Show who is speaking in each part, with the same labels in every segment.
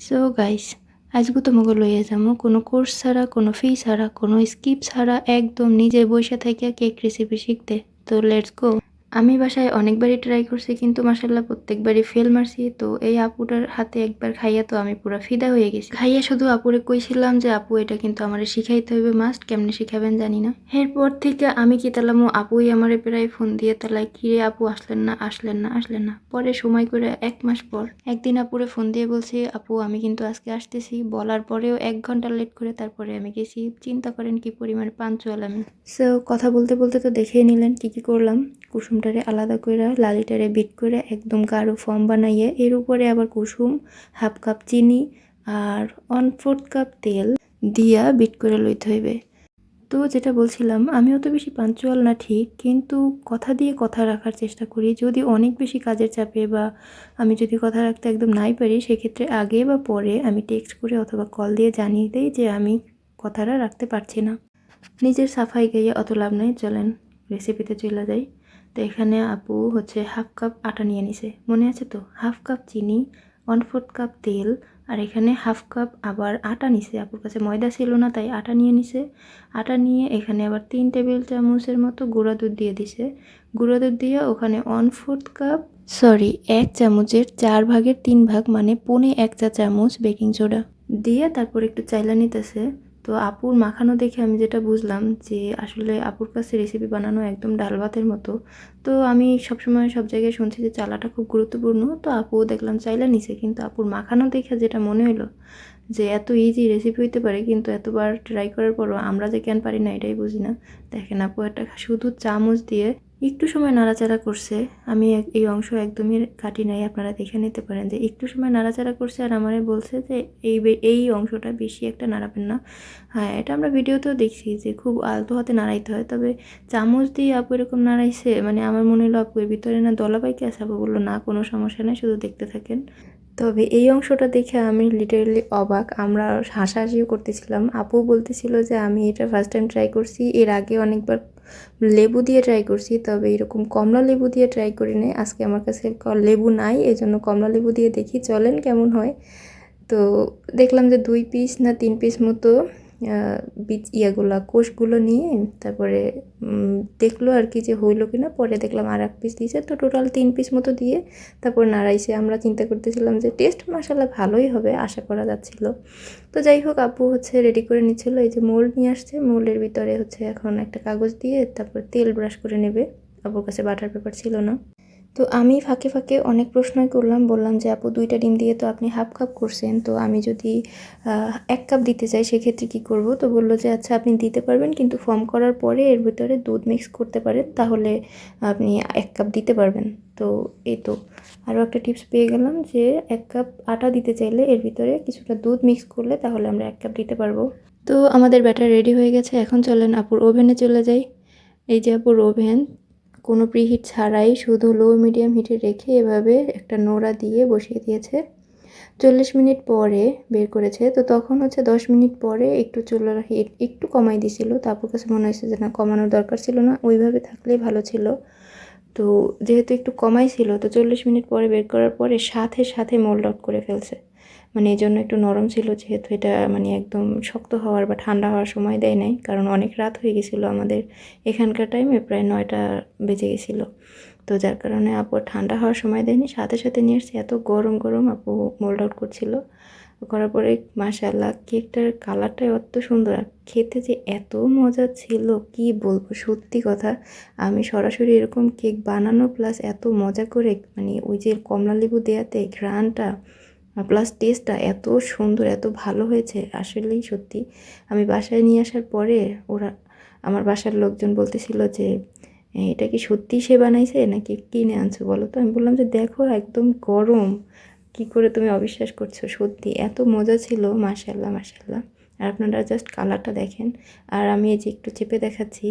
Speaker 1: So guys আজকে তোমাকে লইয়া যাব কোনো কোর্স ছাড়া, কোনো ফি ছাড়া, কোনো স্কিপ ছাড়া, একদম নিজে বসে থেকে কেক রেসিপি শিখতে। তো লেটস গো আমি বাসায় অনেকবারই ট্রাই করছি, কিন্তু মাসাল্লাহ প্রত্যেকবারই ফেল মারছি। তো এই আপুটার হাতে একবার খাইয়া তো আমি পুরো ফিদা হয়ে গেছি। খাইয়া শুধু আপুরে কইছিলাম যে, আপু, এটা কিন্তু আমার শিখাইতে হইবে মাস্ট কেমনে শিখাবেন জানি না। এরপর থেকে আমি কি তালামো, আপুই আমারে প্রায় ফোন দিয়ে তালাই কিরে আপু, আসলেন না আসলেন না আসলেন না। পরে সময় করে এক মাস পর একদিন আপুরে ফোন দিয়ে বলছি, আপু, আমি কিন্তু আজকে আসতেছি। বলার পরেও এক ঘণ্টা লেট করে তারপরে আমি গেছি। চিন্তা করেন কি পরিমাণ পাঞ্চুয়াল আমি সো কথা বলতে বলতে তো দেখেই নিলেন কি কি করলাম। কুসুমটারে আলাদা করে লালিটারে বিট করে একদম গাঢ় ফর্ম বানাইয়ে, এর উপরে আবার কুসুম, হাফ কাপ চিনি আর ওয়ান ফোর্থ কাপ তেল দিয়া বিট করে লইতে হইবে। তো যেটা বলছিলাম, আমি অত বেশি পাঞ্চুয়াল না ঠিক, কিন্তু কথা দিয়ে কথা রাখার চেষ্টা করি। যদি অনেক বেশি কাজের চাপে বা আমি যদি কথা রাখতে একদম নাই পারি, সেক্ষেত্রে আগে বা পরে আমি টেক্সট করে অথবা কল দিয়ে জানিয়ে দিই যে আমি কথাটা রাখতে পারছি না। নিজের সাফাই গাইয়ে অত লাভ নাই, চলেন রেসিপিতে চলে যাই। তো এখানে আপু হচ্ছে হাফ কাপ আটা নিয়ে নিছে। মনে আছে তো? হাফ কাপ চিনি ওয়ান ফোর্থ কাপ তেল, আর এখানে হাফ কাপ আবার আটা নিছে। আপুর কাছে ময়দা ছিল না, তাই আটা নিয়ে নিছে। আটা নিয়ে এখানে আবার তিন টেবিল চামচের মতো গুঁড়া দুধ দিয়ে দিছে। গুঁড়া দুধ দিয়ে ওখানে ওয়ান ফোর্থ কাপ সরি এক চামচের চার ভাগের তিন ভাগ মানে পনে এক চা চামচ বেকিং সোডা দিয়ে তারপর একটু চাইলা নিতেছে। তো আপুর মাখানো দেখে আমি যেটা বুঝলাম যে আসলে আপুর কাছে রেসিপি বানানো একদম ডাল ভাতের মতো। তো আমি সবসময় সব জায়গায় শুনছি যে চালাটা খুব গুরুত্বপূর্ণ। তো আপু দেখলাম চাইলা নিছে, কিন্তু আপুর মাখানো দেখে যেটা মনে হলো যে এত ইজি রেসিপি হইতে পারে, কিন্তু এতবার ট্রাই করার পরও আমরা যে কেন পারি না এটাই বুঝি না। দেখেন আপু একটা শুধু চামচ দিয়ে একটু সময় নাড়াচাড়া করছে। আমি এই অংশ একদমই কাটি নাই, আপনারা দেখে নিতে পারেন যে একটু সময় নাড়াচাড়া করছে আর আমারে বলছে যে এই এই অংশটা বেশি একটা নাড়াবেন না। হ্যাঁ এটা আমরা ভিডিওতেও দেখছি যে খুব আলতো হাতে নাড়াইতে হয়, তবে চামচ দিয়ে আপু এরকম নাড়াইছে মানে আমার মনে হলো আপু এর ভিতরে না দলাপাইকে আছে, আপু বলল, না, কোনো সমস্যা নেই, শুধু দেখতে থাকেন। তবে এই অংশটা দেখে আমি লিটারেলি অবাক, আমরা হাসাহাসিও করতেছিলাম। আপু বলতেছিল যে, আমি এটা ফার্স্ট টাইম ট্রাই করছি, এর আগে অনেকবার লেবু দিয়ে ট্রাই করছি, তবে এরকম কমলা লেবু দিয়ে ট্রাই করি নাই আজকে আমার কাছে লেবু নাই এই জন্য কমলা লেবু দিয়ে দেখি, চলেন কেমন হয়। তো দেখলাম যে দুই পিস না তিন পিস মতো বীজ ইয়াগুলা, কোষগুলো নিয়ে তারপরে দেখল আর কি যে হইল কিনা। পরে দেখলাম আর এক পিস দিয়েছে। তো টোটাল তিন পিস মতো দিয়ে তারপর নাড়াইছে। আমরা চিন্তা করতেছিলাম যে টেস্ট মশালা ভালোই হবে, আশা করা যাচ্ছিল। তো যাই হোক, আপু হচ্ছে রেডি করে নিচ্ছিল। এই যে মোল্ড নিয়ে আসছে। মোল্ডের ভিতরে হচ্ছে এখন একটা কাগজ দিয়ে তারপর তেল ব্রাশ করে নেবে। আপুর কাছে বাটার পেপার ছিল না। তো আমি ফাঁকে ফাঁকে অনেক প্রশ্নই করলাম, বললাম যে, আপু, দুইটা ডিম দিয়ে তো আপনি হাফ কাপ করছেন, তো আমি যদি এক কাপ দিতে চাই, সেক্ষেত্রে কি করব? তো বলল যে আচ্ছা আপনি দিতে পারবেন, কিন্তু ফর্ম করার পরে এর ভিতরে দুধ মিক্স করতে পারেন, তাহলে আপনি এক কাপ দিতে পারবেন। তো এই তো। আরও একটা টিপস পেয়ে গেলাম যে, এক কাপ আটা দিতে চাইলে এর ভিতরে কিছুটা দুধ মিক্স করলে তাহলে আমরা এক কাপ দিতে পারব। তো আমাদের ব্যাটার রেডি হয়ে গেছে, এখন চলেন আপুর ওভেনে চলে যাই। এই যে আপুর ওভেন কোনো প্রিহিট ছাড়াই শুধু লো মিডিয়াম হিটে রেখে এভাবে একটা নোড়া দিয়ে বসিয়ে দিয়েছে। চল্লিশ মিনিট পরে বের করেছে। তো তখন হচ্ছে দশ মিনিট পরে একটু চুলার হিট একটু কমাই দিছিল। তারপর কাছে মনে হয়েছে যে, না, কমানোর দরকার ছিল না। ওইভাবে থাকলেই ভালো ছিল। তো যেহেতু একটু কমাই ছিল, তো চল্লিশ মিনিট পরে বের করার পরে সাথে সাথে মোল্ড আউট করে ফেলছে। মানে এই জন্য একটু নরম ছিল, যেহেতু এটা মানে একদম শক্ত হওয়ার বা ঠান্ডা হওয়ার সময় দেয় নাই, কারণ অনেক রাত হয়ে গেছিল আমাদের। এখানকার টাইমে প্রায় নয়টা বেজে গেছিল। তো যার কারণে আপু ঠান্ডা হওয়ার সময় দেয়নি, সাথে সাথে নিয়ে এসছে এত গরম গরম আপু মোল্ড আউট করছিল। করার পরে মাশাল্লাহ কেকটার কালারটাই অত সুন্দর। আর খেতে যে এত মজা ছিল, কি বলব? সত্যি কথা, আমি সরাসরি এরকম কেক বানানো প্লাস এত মজা করে মানে ওই যে কমলা লেবু দেওয়াতে ঘ্রাণটা প্লাস টেস্টটা এত সুন্দর, এত ভালো হয়েছে, আসলেই সত্যি। আমি বাসায় নিয়ে আসার পরে ওরা, আমার বাসার লোকজন বলতেছিল যে এটা কি সত্যি সে বানাইছে নাকি কিনে আনছো বলো তো? আমি বললাম যে, দেখো, একদম গরম। কি করে তুমি অবিশ্বাস করছ? সত্যি, এত মজা ছিল। মাশাল্লাহ মাশাল্লাহ আর আপনারা জাস্ট কালারটা দেখেন। আর আমি এই যে একটু চেপে দেখাচ্ছি।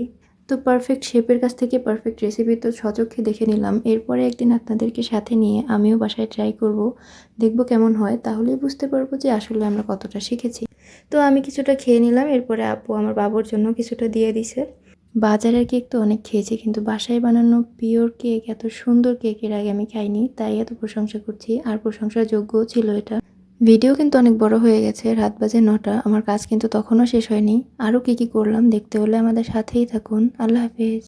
Speaker 1: তো পারফেক্ট শেপের কাছ থেকে পারফেক্ট রেসিপি তো সচক্ষে দেখে নিলাম। এরপরে একদিন আপনাদেরকে সাথে নিয়ে আমিও বাসায় ট্রাই করব। দেখব কেমন হয়। তাহলেই বুঝতে পারব যে আসলে আমরা কতটা শিখেছি। তো আমি কিছুটা খেয়ে নিলাম। এরপরে আপু আমার বাবুর জন্য কিছুটা দিয়ে দিছে। বাজারের কেক তো অনেক খেয়েছি, কিন্তু বাসায় বানানো পিওর কেক, এত সুন্দর কেকের আগে আমি খাইনি, তাই এত প্রশংসা করছি। আর প্রশংসার যোগ্যও ছিল এটা। ভিডিও কিন্তু অনেক বড় হয়ে গেছে, রাত বাজে নটা, আমার কাজ কিন্তু তখনও শেষ হয়নি। আরও কী কী করলাম দেখতে হলে আমাদের সাথেই থাকুন। আল্লাহ হাফেজ।